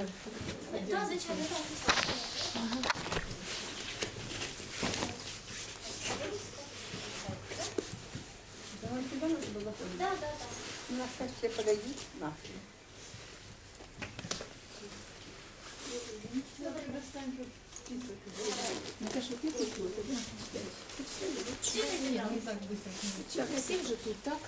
Да, звичайно, так. Надо. Да, да, да. У нас как все подойди. На. Наташа, ты тут вот, да? Так, всім же тут, так?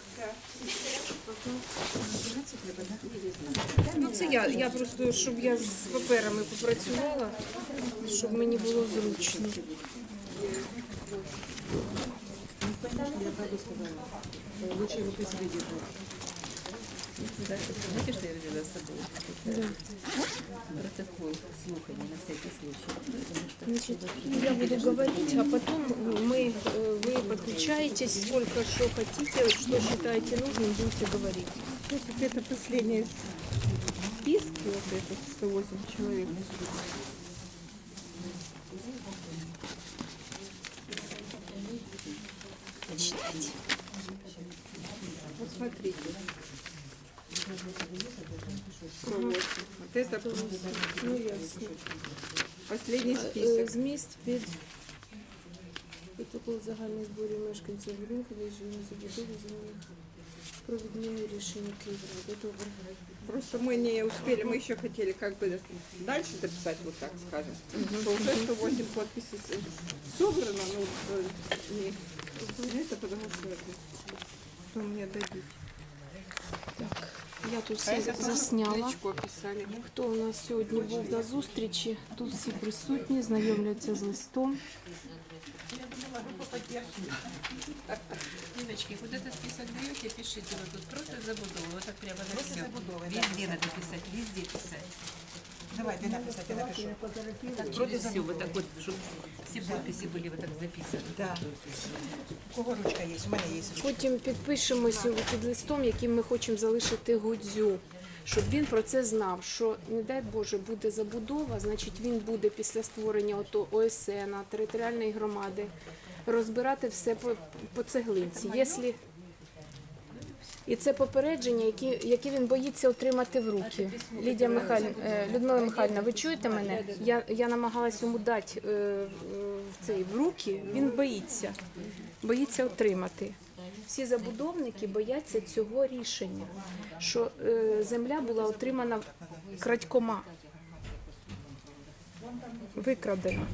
Ну це я, я просто, щоб я з паперами попрацювала, щоб мені було зручно. Лучше его при себе держать. Да, знаете, что я взяла с собой? Протокол слухания на всякий случай. Значит, я буду говорить, а потом мы, э, вы подключаетесь, сколько что хотите, что считаете нужным, будете говорить. Это последние списки, вот это 108 человек. Читайте. Вот смотрите. 108. Вот это Ну, ясно. последний Е, список. Зміст під протокол загальних зборів мешканців будинку, де живе забудови землі про відміну рішення Київради. Добре. Просто мы не успели, мы еще хотели как бы дальше дописать, вот так скажем. Что уже 108 подписей с- собрано, ну, э, не, не это потому что это, что мне дадут. Так, я тут А все это тоже засняла. Кличко писали. Хто у нас сьогодні був на зустрічі? Тут всі присутні, знайомляться з листом. Девочки, вот этот список даете, пишите вот тут против забудовы, вот так прямо на все. Везде надо писать, везде писать. Давай, ты написать, я напишу. Так через все, вот так вот, чтобы все подписи были вот так записаны. Да. У кого ручка є? У мене є ручка. Потім підпишемося під листом, яким ми хочемо залишити Гудзю, щоб він про це знав. Що не дай Боже буде забудова, значить він буде після створення ото ОСН, територіальної громади розбирати все по, по цеглинці. Якщо... і це попередження, які, які він боїться отримати в руки. Лідія Михайлівна, е, Людмила Михайлівна, ви чуєте мене? Я, я намагалась йому дати е, е, в цей в руки. Він боїться, боїться отримати. Всі забудовники бояться цього рішення, що е, земля була отримана крадькома, викрадена.